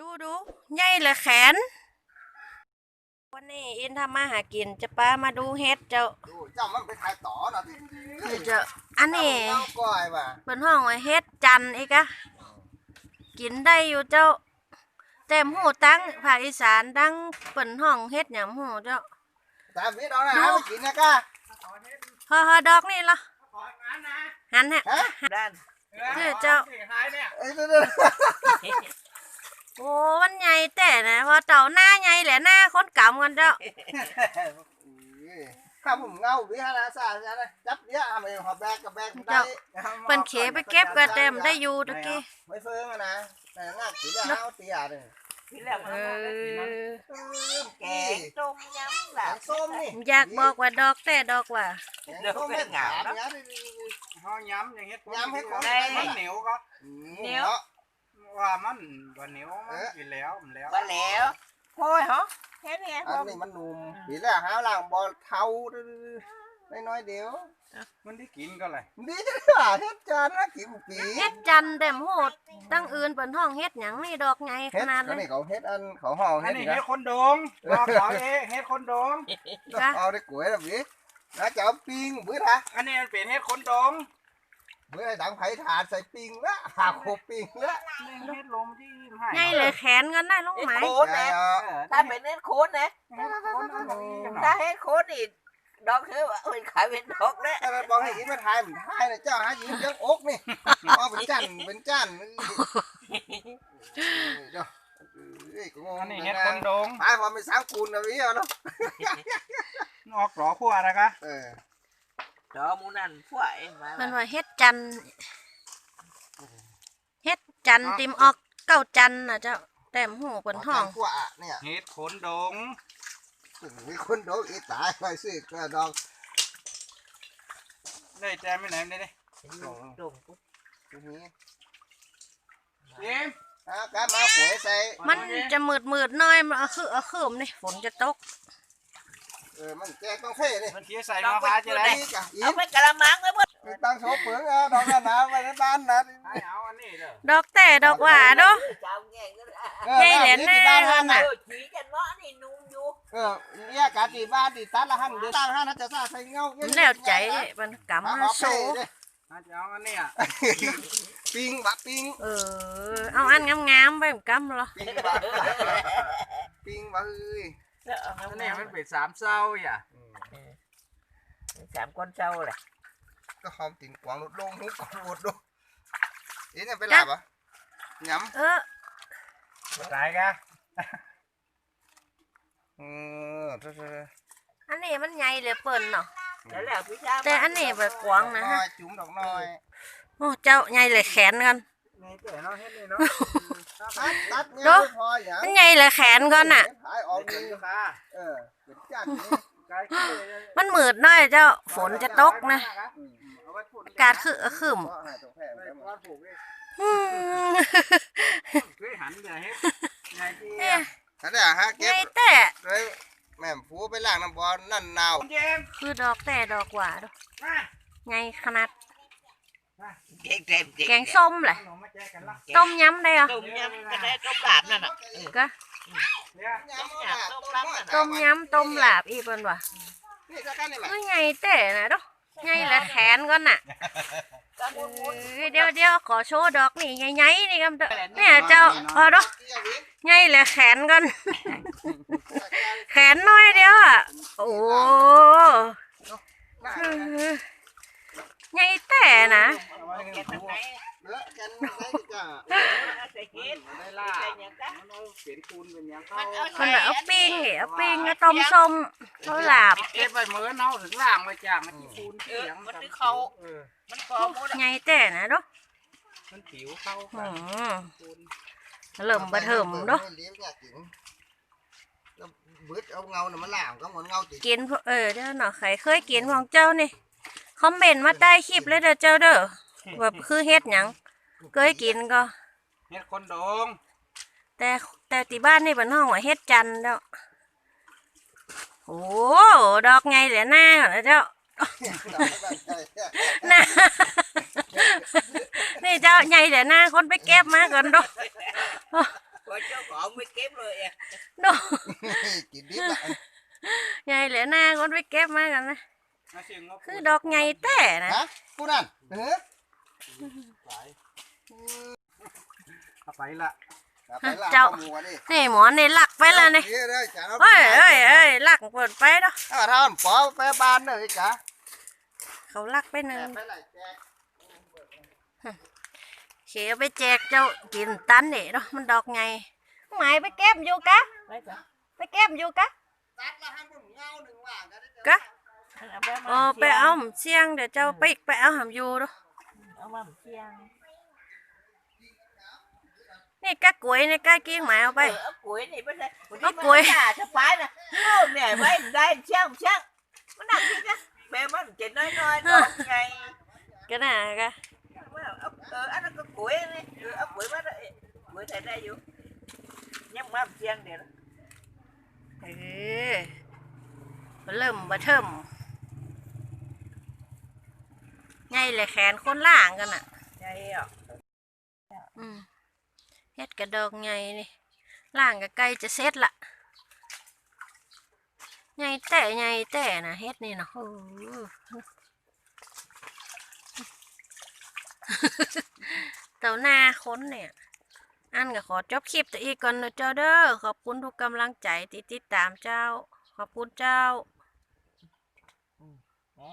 ดูดูใหญ่เหลยแขน วันนี้อินทำมาหากินจะป้ามาดูเฮ็ดเจ้าดูเจ้ามันไปขายต่อนะที่คือเจ้าอันนี้เจ้าก้อยว่ะเป็นห้องว่าเฮ็ดจันทร์อีกอะกินได้อยู่เจ้า เต็มหูตั้งภาคอีสานตั้งเป็นห้องเฮ็ดหยำหูเจ้าตามนี้เอานะหาไปกินนะก้าฮอฮอดอกนี่เหรอหันฮะฮะด้านคือเจ้าเอ้ยเดี๋ยวเดี๋ยว โอ้มันใหญ่แต่นะพอเต่าหน้าใหญ่แหละหน้าคนกำกันเจ้าข้าผมเงาวิหารศาสตร์นะจับเนี้ยทำไมหอบแบกกับแบกได้เป็นเขไปเก็บกันเต็มได้อยู่ตะกี้ไม่เฟิงอะนะแต่งากินแล้วเอาเตียเลยที่แรกมันเอบอกอได้กินแกงต้มยำหลับส้มนี่อยากบอกว่าดอกแต่ดอกว่าส้มไม่หนาวนะเขาย้ำอย่างเงี้ยย้ำให้ของมันเหนียวก็เหนียว ว่ามันว่าเหนียวมันกินแล้วมันแล้วมาแล้ว โอ้ยเหรอแค่นี้อันนี้มันนุ่มปีแล้วหาล่างบอลเทาน้อยเดียวมันได้กินก็เลยดีจังเฮ็ดจานนะกินปีเฮ็ดจันทร์เต็มโหดตั้งอื่นเป็นห้องเฮ็ดหยังนี่ดอกไงขเฮ็ดนาดอันเลนี้ยเขาเฮ็ดอันเขาห่ออัเฮ็นดนี้อีกเฮ็นะดคนดงเราเขาเองเฮ็ดคนดงจ้ะเอาได้ก๋วยแล้วพี่แล้วจะเอาปิ้งบื้อฮะอันนี้มันเป็นเฮ็ดคนดง บื้อให้ดังไผ่ถาดใส่ปิ้งละหาโคปิ้งละเฮ็ดลมที่ให้ไงเลยแขนกันได้ลูกไหมโค้ดนะถ้าเป็นเน็ตโค้ดนะเฮ็ดคนอันนี้ถ้าเฮ็ดโค้ดนี่ดอกคือว่าเอ้ยขายเป็นดอกนะถ้าเราบอกให้กินมาทายมันทายนะเจ้าหายิงเจ้าอกนี่เอาเป็นจันเป็นจันเจ้าเอ้ยก็งงอันนี้เฮ็ดคนดงตายพอไม่สร้างคูณนะพี่เอาเนาะออกหลอขั้วนะคะเออ ดอกมูนั่นพวกมามันว่าเฮ็ดจันทร์เฮ็ดจันทร์ติมออกเก้าจันทร์นะเจ้าเต็มหูเป็นห้องขั้วอะเนี่ยเฮ็ดคนดงมีคนโดนอีตายไปสิกระดองได้แจไม่ไหนได้ดิดงตรงนี้เอ็มอะการมาหวยใส่มันจะมืดมืดๆหน้อยมันเอาคือเอาคืมนี่ฝนจะตก เออมันแกต้องเท่นี่มันเชี่ยใส่มาพาจะได้นี่กะอีเอาไปกระมังไว้หมดมีตังโชว์เปลืองอะดอกกันนะไว้ในบ้านนะให้เอาอันนี้เด้อดอกแต่ดอกหว่าเนาะเจ้าแง่งก็ได้เออใหญ่เหรียญแน่บ้านห้าน่ะน่ะเออชี้กันเนาะนี่นุ่มอยู่เออเนี่ยกาตีบ้านตีตัดละหันเดือดตั้งห้านะจะซาใส่เงามันแล้วใจมันกำมามาโซโซ่ถ้าจะเอาอันนี้ปิงบะปิงเออเอาอันงามๆไปกำเหรอปิงบะปิงบะเอ้ย อันนี้มันเป็นสามเศร้าอย่าสามคนเจ้าแหละก็หอมติ่นกวางลดลงหุบกวดดูเอ๊ะเนี่ยไปหลับอะหย้เออตายกะำเออเธอเธออันนี้มันใหญ่เหลือเปิ่นเนาะแล้วแหละพี่ชาแต่อันนี้แบบกวางนะน้ฮะอยจุ่มดอกน้อย โอ้เจ้าใหญ่เหลือแขนกันนี่แต่เนาะเฮ็ดนี่เนาะ ตัดตัดเนี่ยเนอะพออย่างมันใหญ่เหลือแขนกันน่ะขายออกเป็ดีนลูกค้าเออเป็นจันนี่ไกลขึ้นเลยมันมืดหน้อยเจ้าฝนจะตกนะเอาไว้พูดกาดคือเอาคืมเพราะหาตรงแพร่ไว้ไปหมว่าดผูกเลยอืมเคยหันอย่าเฮ็ดไงที่เนี่ยถ้าได้ฮะใหเก็บญ่แต่เลยแม่ผูไปล้างน้ำบอลนั่นนาวเจมคือดอกแต่ดอกหว่าดูมาใหญ่ขนาด เก่งเต็มแกงส้มแหละขนมมาแจกกันละต้มยำได้เหรอต้มยำก็ได้ต้มหลาบนั่นน่ะก็เนี่ยต้มยำต้มหลาบอีกเป็นว่ะนี่จะกันนี่แหละคือใหญ่แต่นะดูใหญ่เหลือแขนกันน่ะก็เอมุนอเดี๋ยวเดี๋ยวขอโชว์ดอกนี่ใหญ่ๆนี่กันเถอะเนี่ยเจ้าพอดูใหญ่เหลือแขนกันแขนน้อยเดียวอะโอ้เออ ใหญ่แต่นะเอาไว้ในๆแกหูทำไงเลอะกันได้จ้ะใส่กินได้ล่าใส่หยังจ้ะมันเอาเปลี่ยนคูณเป็นหยังเข้ามันเอาคนละเอาปิ้งเหรอเอาปิ้งก็ต้มส้มข้าวหลาบเก็บไปเหมือนเอาถึงล่างมาจากมันที่คูณเอเสีอยงมันนึกเขาเออมันพอหมดใหญ่แต่นะเดูมันผิวเข้าอืกันมคูณเริ่มบะเถิมเนาะเลี้ยงอยากกินแล้วบึดเอาเงาเนี่ยมันล่างก็เหมือนเงาติดกินพวกเออเดี๋ยวหน่อยใครเคยกินของเจ้านี่ คอมเมนต์มาใต้คลิปเลยเด้อเจ้าเด้อแบบคือเฮ็ดหยังเคยกินก็ เฮ็ดคนดงแต่แต่ที่บ้านนี่เป็นห้องว่าเฮ็ดจันทร์แล้วโอ้ดอกไงเหลือหน้าก่อนนะเจ้าหน้านี่เจ้าใหญ่เหลือหน้าคนไปเก็บมาก่อนดูพอเจ้าขอเก็บเลยอะดอกกินดิบละใหญ่เหลือหน้าคนไปเก็บมากันนะมาเสียงงบ คือดอกใหญ่แต่นะฮะกูนั่นเออหลายเอาไปละเอาไปล่าข้อมูลดินี่หมอนี่หลักไปแล้วนี่เฮ้ยเฮ้ยจ้าเฮ้ยเฮ้ยเฮ้ยหลักเปิดไปเนาะถ้าทำปอไปบ้านเลยจ้าเขาหลักไปหนึ่งไปไหนแจกเขียวไปแจกเจ้ากินตันนี่เนาะมันดอกไงหมายไปเก็บอยู่กะไปจ้ะไปเก็บอยู่กะตัดละให้ผ มเงาหนึ่งว่ากันได้กะเออไปเอาหมเสียงเดี๋ยวเจ้าไปไปเอาหามอยู่เนาะเอามาเชียงนี่กะกล้วยนี่กะกิ้งหมายเอาไป เออเอาปุ๋ยนี่ไปเลยเอาปุ๋ยจ่าสบายนะโอ้แม่ไว้ได้เชียงเชียงมันหนักจริงนะแม่มันเจ็ดน้อยน้อยๆดอกไงก็น่ะกะเอาเอออันนั้นก็ปุ๋ยนี่เออเอาปุ๋ยมาได้ปุ๋ยใส่ได้อยู่ยังมาเชียงเดี๋ยวนะเออบ่เริ่มบ่เทิม ไงเลยแขนคนล่างกันอะใช่อะอืมเฮ็ดกระดอกไงนี่ล่างก็ใกล้จะเสร็จละไงแต่ไงแต่นะเฮ็ดนี่นะโอ้โหเต่าหน้าค้นเนี่ยอันก็ขอจบคลิปแต่อีกก่อนนะเจ้าเด้อขอบคุณทุกกำลังใจที่ติดตามเจ้า ขอบคุณเจ้าแม่